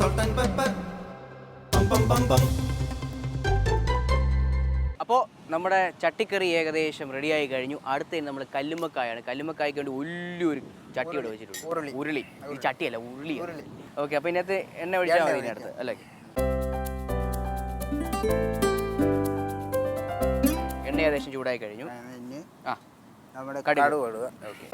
salt and pepper പം പം പം bum. അപ്പോൾ നമ്മുടെ ചട്ടിക്കറി ഏകദേശം റെഡിയായി കഴിഞ്ഞു. അടുത്ത നമ്മൾ കല്ലുമ്മക്കായാണ്. കല്ലുമ്മക്കായ്ക്ക് വേണ്ടി വലിയൊരു ചട്ടി ഇവിടെ വെച്ചിട്ടുണ്ട്. ഉരുളി. ഉരുളി. ഈ ചട്ടിയല്ല ഉരുളി. ഓക്കെ അപ്പോൾ ഇതിനകത്ത് എണ്ണ ഒഴിച്ചാൽ മതി ഇതിനകത്ത് അല്ലേ? എണ്ണ ഏകദേശം ചൂടായി കഴിഞ്ഞു. ആ നമ്മുടെ കടുക്. ഓക്കെ.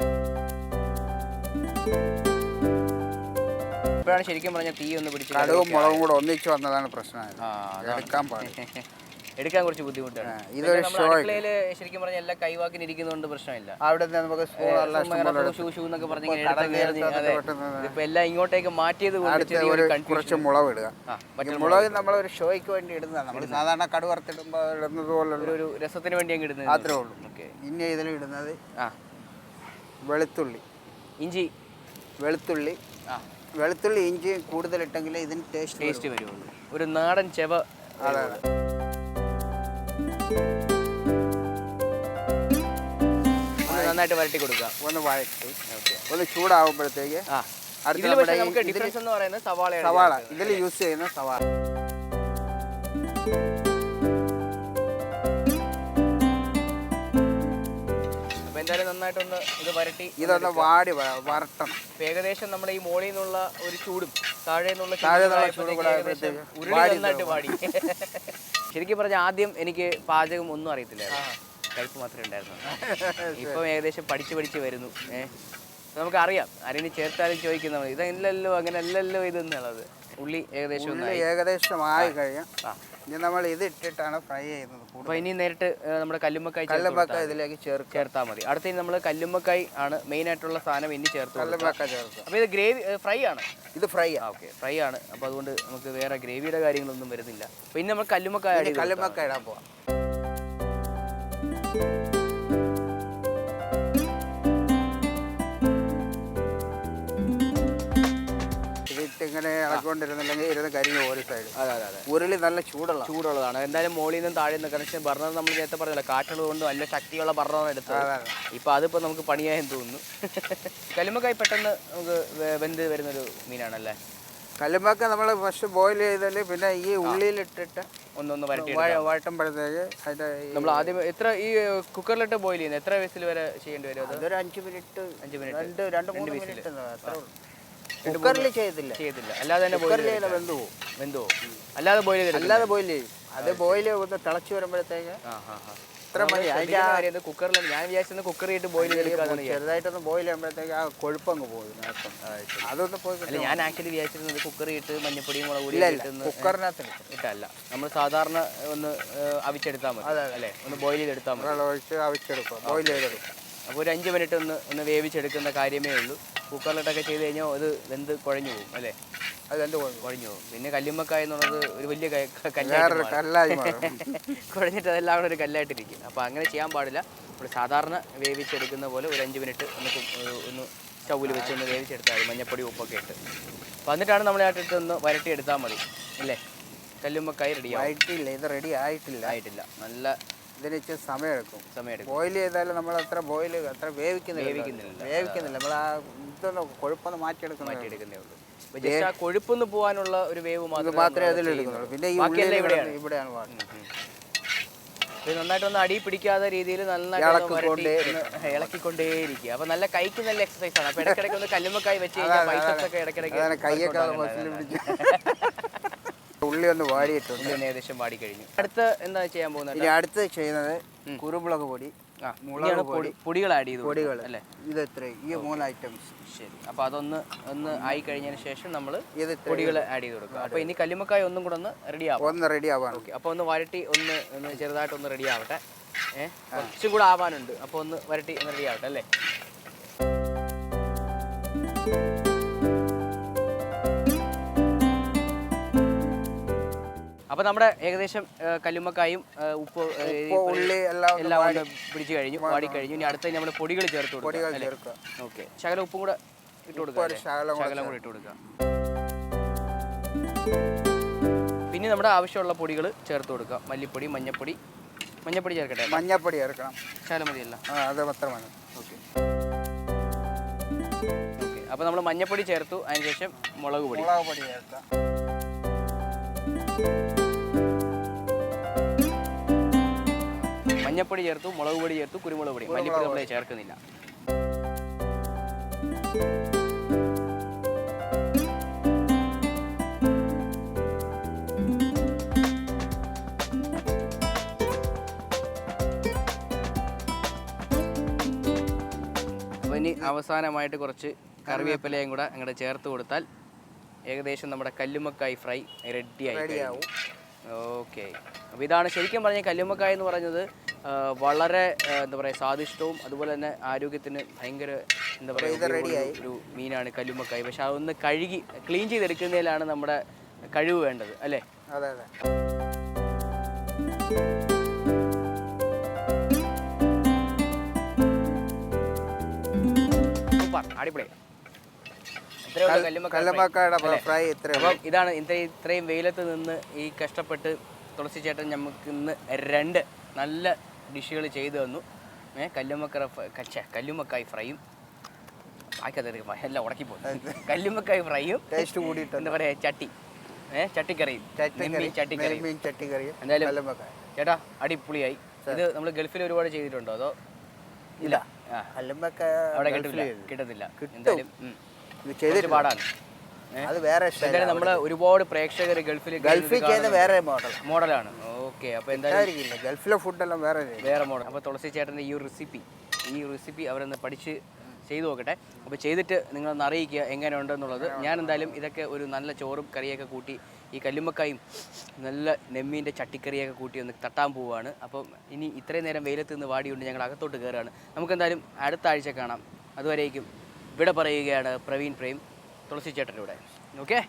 ഇപ്പോഴാണ് ശരിക്കും പറഞ്ഞ തീ ഒന്ന് പിടിച്ച് കടുകും മുളകും കൂടെ ഒന്നിച്ച് വന്നതാണ് പ്രശ്നം എടുക്കാൻ പാടില്ല. എടുക്കാൻ കുറച്ച് ബുദ്ധിമുട്ടാണ്. ഇതൊരു ഷോ ശരിക്കും പറഞ്ഞാൽ എല്ലാം കൈവാക്കിനിരിക്കുന്നതുകൊണ്ട് പ്രശ്നമില്ല. അവിടെ നമുക്ക് എല്ലാം ഷൂ ഷൂ എന്നൊക്കെ ഇപ്പൊ ഇങ്ങോട്ടേക്ക് മാറ്റിയത്. കുറച്ച് മുളക് ഇടുക. മുളക് നമ്മൾ ഒരു ഷോയ്ക്ക് വേണ്ടി ഇടുന്നതാണ് നമ്മൾ സാധാരണ കടു വറുത്തിടുമ്പോൾ ഇടുന്നത് പോലുള്ള ഒരു രസത്തിന് വേണ്ടി അങ്ങ് ഇടുന്നത്. അത്രേ ഉള്ളൂ. ഇനി ഇതിൽ ഇടുന്നത് ആ. വെളുത്തുള്ളി. ഇഞ്ചി. വെളുത്തുള്ളി. ആ. വെളുത്തുള്ളി ഇഞ്ചി കൂടുതലിട്ടെങ്കിൽ ഇതിന് ടേസ്റ്റ് ടേസ്റ്റ് വരുള്ളൂ ഒരു നാടൻ ചെവ അതെ അതെ നന്നായിട്ട് വരട്ടി കൊടുക്കുക ഒന്ന് വഴറ്റി. ഒന്ന് ചൂടാവുമ്പോഴത്തേക്ക് സവാള. ഇതിൽ യൂസ് ചെയ്യുന്ന സവാള. എന്തായാലും നന്നായിട്ടൊന്ന് ഇത് വരട്ടി ഇതൊന്ന് വാടി വരട്ടണം. ഏകദേശം നമ്മുടെ ഈ മോളിൽ നിന്നുള്ള ഒരു ചൂടും താഴെ നിന്നുള്ള താഴെ ചൂടും കൂടെ ഉരുളി നന്നായിട്ട് വാടി. ശരിക്കും പറഞ്ഞാൽ ആദ്യം എനിക്ക് പാചകം ഒന്നും അറിയത്തില്ലായിരുന്നു. കഴിപ്പ് മാത്രമേ ഉണ്ടായിരുന്നു ഇപ്പം ഏകദേശം പഠിച്ച് പഠിച്ച് വരുന്നു. ഏഹ് നമുക്കറിയാം. ആരെങ്കിലും ചേർത്താലും ചോദിക്കുന്ന ഇതല്ലല്ലോ അങ്ങനെ അല്ലല്ലോ ഇതെന്നുള്ളത്. ഉള്ളി ഏകദേശം ഉള്ളി ഏകദേശം ആയി കഴിഞ്ഞാൽ ഇനി നമ്മൾ ഇത് ഇട്ടിട്ടാണ് ഫ്രൈ ചെയ്യുന്നത് അപ്പൊ കൂടുതൽ ഇനി നേരിട്ട് നമ്മുടെ കല്ലുമ്മക്കായി കല്ലുമ്പക്ക ഇതിലേക്ക് ചേർക്കുക. ചേർത്താൽ മതി. അടുത്ത നമ്മൾ കല്ലുമ്മക്കായി ആണ് മെയിൻ ആയിട്ടുള്ള സാധനം ഇനി ചേർത്ത്. കല്ലുമ്പക്ക ചേർക്കുക. അപ്പോൾ ഇത് ഗ്രേവി ഫ്രൈ ആണ്? ഇത് ഫ്രൈ ആ. ഓക്കെ. ഫ്രൈ ആണ്. അപ്പോൾ അതുകൊണ്ട് നമുക്ക് വേറെ ഗ്രേവിയുടെ കാര്യങ്ങളൊന്നും വരുന്നില്ല. ഇനി നമ്മൾ കല്ലുമ്മക്കായ ചെയ്ത് ഇടാൻ പോവാം. ഇങ്ങനെ ഇളക്കൊണ്ടിരുന്നില്ലെങ്കിൽ ഇരുന്ന് കരിഞ്ഞു ഒരു സൈഡ് അതെ അതെ അതെ. ഉരുളി നല്ല ചൂടുള്ള. ചൂടുള്ളതാണ്. എന്തായാലും മുകളിൽ നിന്നും താഴെ നിന്ന് കണക്ഷൻ ബർണർ നമ്മൾ നേരത്തെ പറഞ്ഞല്ലോ കാറ്റുള്ളത് കൊണ്ട് നല്ല ശക്തിയുള്ള ബർണറാണ് എടുത്തത്. ഇപ്പൊ അതിപ്പോ നമുക്ക് പണിയായെന്ന് തോന്നുന്നു. കല്ലുമ്മക്കായി പെട്ടെന്ന് നമുക്ക് വെന്ത് വരുന്നൊരു മീനാണല്ലേ? കല്ലുമ്പക്ക നമ്മൾ ഫസ്റ്റ് ബോയിൽ ചെയ്താൽ പിന്നെ ഈ ഉള്ളിയിലിട്ടിട്ട് ഒന്നൊന്ന് വരട്ടി വഴട്ടുമ്പോഴത്തേക്ക് അതിന്റെ നമ്മൾ ആദ്യം എത്ര ഈ കുക്കറിലിട്ട് ബോയിൽ ചെയ്യുന്നത്? എത്ര വിസിൽ വരെ ചെയ്യേണ്ടി വരും അത്? അതൊരു അഞ്ച് മിനിറ്റ് അഞ്ച് മിനിറ്റ് രണ്ട് രണ്ട് മൂന്ന് മിനിറ്റ് അത്രേ ഉള്ളൂ. കുക്കറിൽ ചെയ്തില്ല. ചെയ്യത്തില്ല അല്ലാതെ തന്നെ ബോയിൽ ചെയ്താൽ വെന്ത് പോകും അല്ലാതെ ബോയിൽ ചെയ്ത് അല്ലാതെ ബോയിൽ ചെയ്യും. അത് ബോയിൽ ഒന്ന് തിളച്ച് വരുമ്പോഴത്തേക്ക് ഇത്ര മതി. അതിന്റെ കാര്യം കുക്കറിൽ ഞാൻ വിചാരിച്ചത് കുക്കർ ഇട്ട് ബോയിൽ ചെയ്തെടുക്കാതെ ചെറുതായിട്ടൊന്ന് ബോയിൽ ചെയ്യുമ്പോഴത്തേക്ക് ആ കൊഴുപ്പങ്ങ് പോകും. നേരത്തെ. അതൊന്ന് പോയി അല്ല ഞാൻ ആക്ച്വലി വിചാരിച്ചിരുന്നത് കുക്കർ ഇട്ട് മഞ്ഞപ്പൊടിയും മുളക് പൊടിയും കുക്കറിനകത്ത് ഇട്ടല്ല. നമ്മൾ സാധാരണ ഒന്ന് അവിച്ചെടുത്താൽ മതി. അല്ലേ? ഒന്ന് ബോയിൽ ചെയ്തെടുത്താൽ മതി. ഒഴിച്ച് അവിച്ചെടുക്കും. ബോയിൽ ചെയ്തെടുക്കും. അപ്പോൾ ഒരു അഞ്ച് മിനിറ്റ് ഒന്ന് ഒന്ന് വേവിച്ചെടുക്കുന്ന കാര്യമേ ഉള്ളൂ. കുക്കറിലിട്ടൊക്കെ ചെയ്ത് കഴിഞ്ഞാൽ അത് വെന്ത് കുഴഞ്ഞു പോകും അല്ലേ? അത് വെന്ത് കുഴഞ്ഞു പോകും. പിന്നെ കല്ലുമ്മക്കായ എന്നുള്ളത് ഒരു വലിയ കല്ലായി കുഴഞ്ഞിട്ട് അതെല്ലാം കൂടെ ഒരു കല്ലായിട്ടിരിക്കും. അപ്പോൾ അങ്ങനെ ചെയ്യാൻ പാടില്ല. നമ്മൾ സാധാരണ വേവിച്ചെടുക്കുന്ന പോലെ ഒരു അഞ്ച് മിനിറ്റ് ഒന്ന് ഒന്ന് സ്റ്റൗവിൽ വെച്ച് ഒന്ന് വേവിച്ചെടുത്താൽ മതി. മഞ്ഞപ്പൊടി ഉപ്പൊക്കെ ഇട്ട്. വന്നിട്ടാണ് നമ്മൾ ആട്ടിട്ട് ഒന്ന് വരട്ടി എടുത്താൽ മതി. അല്ലേ കല്ലുമ്മക്കായ റെഡി ആയിട്ടില്ല ഇത് റെഡി ആയിട്ടില്ല. ആയിട്ടില്ല. നല്ല ഇതിന് ഇച്ചിരി സമയമെടുക്കും. സമയം എടുക്കും ബോയിൽ ചെയ്താലും നമ്മൾ അത്ര ബോയിൽ അത്ര വേവിക്കുന്നില്ല വേവിക്കുന്നില്ല. വേവിക്കുന്നില്ല. നമ്മൾ ആ ഇതൊന്ന് കൊഴുപ്പൊന്ന് മാറ്റിയെടുക്കുന്ന മാറ്റിയെടുക്കുന്നേ ഉള്ളൂ അപ്പോൾ ജസ്റ്റ് ആ കൊഴുപ്പൊന്ന് പോകാനുള്ള ഒരു വേവ് മാത്രമേ അതിലെടുക്കുന്നുള്ളൂ പിന്നെ ഈ ഇവിടെയാണ്. ഇവിടെയാണ് നന്നായിട്ടൊന്ന് അടി പിടിക്കാത്ത രീതിയിൽ നന്നായിട്ട് ഇളക്കിക്കൊണ്ടേ ഇരിക്കുക ഇളക്കിക്കൊണ്ടേയിരിക്കുക. അപ്പൊ നല്ല കൈക്ക് നല്ല എക്സസൈസ് ആണ്. അപ്പൊ ഇടയ്ക്കിടയ്ക്ക് ഒന്ന് കല്ലുമ്മക്കായി വെച്ച് കഴിഞ്ഞാൽ ബൈസപ്സ് ഒക്കെ ഇടയ്ക്കിടയ്ക്ക് പിടിച്ച്. ഉള്ളി ഒന്ന് വാടിയിട്ടുണ്ട് ഏകദേശം വാടി കഴിഞ്ഞു. അടുത്ത എന്താ ചെയ്യാൻ പോകുന്നത് ഇനി അടുത്ത് ചെയ്യുന്നത് കുരുമുളക് പൊടി മുളക് പൊടികൾ ആഡ് ചെയ്തു പൊടികൾ. അല്ലേ? ഇത് എത്ര ഈ മൂന്ന് ഐറ്റംസ് ശരി. അപ്പൊ അതൊന്ന് ഒന്ന് ആയി കഴിഞ്ഞതിന് ശേഷം നമ്മൾ ഇത് പൊടികൾ ആഡ് ചെയ്ത് കൊടുക്കുക. അപ്പൊ ഇനി കല്ലുമക്കായ ഒന്നും കൂടെ ഒന്ന് റെഡി ആവാം ഒന്ന് റെഡി ആവാം ഓക്കെ അപ്പോൾ ഒന്ന് വരട്ടി ഒന്ന് ഒന്ന് ചെറുതായിട്ടൊന്ന് റെഡി ആവട്ടെ. ഏഹ് കുറച്ചും കൂടെ ആവാനുണ്ട്. അപ്പോൾ ഒന്ന് വരട്ടി ഒന്ന് റെഡി ആവട്ടെ അല്ലേ? അപ്പോൾ നമ്മുടെ ഏകദേശം കല്ലുമ്മക്കായും ഉപ്പ് ഉള്ളി എല്ലാം എല്ലാം പിടിച്ചു കഴിഞ്ഞു വാടി കഴിഞ്ഞു. ഇനി അടുത്ത നമ്മൾ പൊടികൾ ചേർത്ത് കൊടുക്കുക ഓക്കെ. ശകലം ഉപ്പും കൂടെ ഇട്ട് കൊടുക്കുക? ശകലം കൂടെ ഇട്ട് കൊടുക്കുക പിന്നെ നമ്മുടെ ആവശ്യമുള്ള പൊടികൾ ചേർത്ത് കൊടുക്കുക മല്ലിപ്പൊടി മഞ്ഞപ്പൊടി. മഞ്ഞപ്പൊടി ചേർക്കട്ടെ? മഞ്ഞപ്പൊടി ചേർക്കണം. ശകലം മതിയല്ല. അത് മാത്രം മതി. ഓക്കെ. ഓക്കെ. അപ്പോൾ നമ്മൾ മഞ്ഞപ്പൊടി ചേർത്തു. അതിനുശേഷം മുളക് പൊടി. മുളക് പൊടി ചേർക്കാം മഞ്ഞപ്പൊടി ചേർത്തു മുളക് പൊടി ചേർത്തു കുരുമുളക് പൊടി. മല്ലിപ്പൊടി നമ്മൾ ചേർക്കുന്നില്ല. ഇനി അവസാനമായിട്ട് കുറച്ച് കറിവേപ്പിലയും കൂടെ അങ്ങോട്ട് ചേർത്ത് കൊടുത്താൽ ഏകദേശം നമ്മുടെ കല്ലുമ്മക്കായ് ഫ്രൈ റെഡി ആയി ഓക്കെ അപ്പോൾ ഇതാണ് ശരിക്കും പറഞ്ഞ കല്ലുമ്മക്കായ് എന്ന് ആ, വളരെ എന്താ പറയുക സ്വാദിഷ്ടവും അതുപോലെ തന്നെ ആരോഗ്യത്തിന് ഭയങ്കര എന്താ പറയുക. ഒരു മീനാണ് കല്ലുമ്മക്കായി. പക്ഷെ അതൊന്ന് കഴുകി ക്ലീൻ ചെയ്തെടുക്കുന്നതിലാണ് നമ്മുടെ കഴിവ് വേണ്ടത് അല്ലേ? അതെ അതെ. അടിപൊളി? ഫ്രൈ. അപ്പം ഇതാണ് ഇത്രയും ഇത്രയും വെയിലത്ത് നിന്ന് ഈ കഷ്ടപ്പെട്ട് തുളസി ചേട്ടൻ നമുക്ക് ഇന്ന് രണ്ട് നല്ല ഡിഷുകൾ ചെയ്തു തന്നു. ഏഹ് കല്ലുമ്മക്കറ കച്ച കല്ലുമ്മക്കായ് ഫ്രൈയും. ആക്കത്തെ എല്ലാം ഉടക്കി പോകും കല്ലുമ്മക്കായ് ഫ്രൈയും ടേസ്റ്റ് കൂടിയിട്ട് എന്താ പറയുക ചട്ടി. ഏഹ് ചട്ടിക്കറിയും. ചട്ടിക്കറി ചട്ടിക്കറിയും. എന്തായാലും ചേട്ടാ അടിപൊളിയായി. ഇത് നമ്മൾ ഗൾഫിൽ ഒരുപാട് ചെയ്തിട്ടുണ്ടോ അതോ? ഇല്ല. അവിടെ കിട്ടില്ല കിട്ടത്തില്ല. എന്തായാലും പാടാണ്. അത് വേറെ നമ്മൾ ഒരുപാട് പ്രേക്ഷകർ ഗൾഫിൽ ഗൾഫിൽ വേറെ മോഡൽ മോഡലാണ് ഓക്കെ അപ്പോൾ എന്തായാലും ആയിരിക്കില്ല ഗൾഫിലെ ഫുഡെല്ലാം വേറെ. വേറെ മോഡൽ അപ്പോൾ തുളസി ചേട്ടന്റെ ഈ ഒരു റെസിപ്പി ഈ റെസിപ്പി അവരൊന്ന് പഠിച്ച് ചെയ്തു നോക്കട്ടെ. അപ്പോൾ ചെയ്തിട്ട് നിങ്ങളൊന്ന് അറിയിക്കുക എങ്ങനെയുണ്ടെന്നുള്ളത് ഞാൻ എന്തായാലും ഇതൊക്കെ ഒരു നല്ല ചോറും കറിയൊക്കെ കൂട്ടി ഈ കല്ലുമ്മക്കായും നല്ല നെമ്മീന്റെ ചട്ടിക്കറിയൊക്കെ കൂട്ടി ഒന്ന് തട്ടാൻ പോവുകയാണ് അപ്പം ഇനി ഇത്രയും നേരം വെയിലത്ത് നിന്ന് വാടിയുണ്ട് ഞങ്ങൾ അകത്തോട്ട് കയറുകയാണ് നമുക്കെന്തായാലും അടുത്ത ആഴ്ച കാണാം. അതുവരേക്കും ഇവിടെ പറയുകയാണ് പ്രവീൺ പ്രേം തുളസി ചേട്ടന്റെ കൂടെ ഓക്കെ